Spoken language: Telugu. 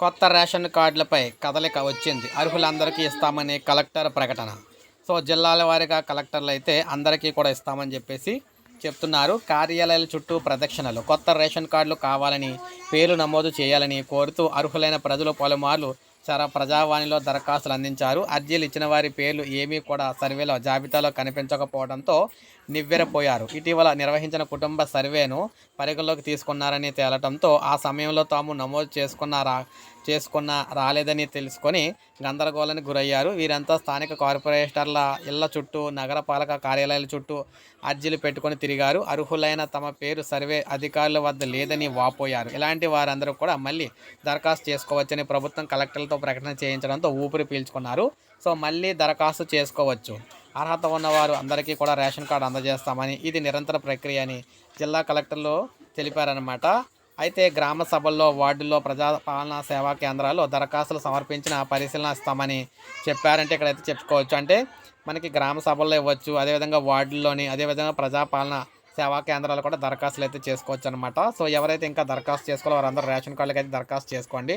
కొత్త రేషన్ కార్డులపై కదలిక వచ్చింది. అర్హులందరికీ ఇస్తామని కలెక్టర్ ప్రకటన. సో జిల్లాల వారీగా కలెక్టర్లు అయితే అందరికీ కూడా ఇస్తామని చెప్పేసి చెప్తున్నారు. కార్యాలయాల చుట్టూ ప్రదక్షిణలు. కొత్త రేషన్ కార్డులు కావాలని పేరు నమోదు చేయాలని కోరుతూ అర్హులైన ప్రజలు పలుమార్లు సమాచార ప్రజావాణిలో దరఖాస్తులు అందించారు. అర్జీలు ఇచ్చిన వారి పేర్లు ఏమీ కూడా సర్వేలో జాబితాలో కనిపించకపోవడంతో నివ్వెరపోయారు. ఇటీవల నిర్వహించిన కుటుంబ సర్వేను పరిగణలోకి తీసుకున్నారని తేలటంతో ఆ సమయంలో తాము నమోదు చేసుకున్న రా చేసుకున్న రాలేదని తెలుసుకొని గందరగోళానికి గురయ్యారు. వీరంతా స్థానిక కార్పొరేటర్ల ఇళ్ళ చుట్టూ నగరపాలక కార్యాలయాల చుట్టూ అర్జీలు పెట్టుకొని తిరిగారు. అర్హులైన తమ పేరు సర్వే అధికారుల వద్ద లేదని వాపోయారు. ఇలాంటి వారందరూ కూడా మళ్ళీ దరఖాస్తు చేసుకోవచ్చని ప్రభుత్వం కలెక్టర్లతో ప్రకటన చేయించడంతో ఊపిరి పీల్చుకున్నారు. సో మళ్ళీ దరఖాస్తు చేసుకోవచ్చు. అర్హత ఉన్నవారు అందరికీ కూడా రేషన్ కార్డు అందజేస్తామని ఇది నిరంతర ప్రక్రియ అని జిల్లా కలెక్టర్లు తెలిపారనమాట అయితే గ్రామ సభల్లో వార్డుల్లో ప్రజా పాలనా సేవా కేంద్రాల్లో దరఖాస్తులు సమర్పించిన పరిశీలన ఇస్తామని చెప్పారంటే ఇక్కడైతే చెప్పుకోవచ్చు. అంటే మనకి గ్రామ సభల్లో ఇవ్వచ్చు అదేవిధంగా వార్డుల్లోని అదేవిధంగా ప్రజాపాలన సేవా కేంద్రాలు కూడా దరఖాస్తులు అయితే చేసుకోవచ్చు అనమాట సో ఎవరైతే ఇంకా దరఖాస్తు చేసుకోవాలో వారందరూ రేషన్ కార్డులకి అయితే దరఖాస్తు చేసుకోండి.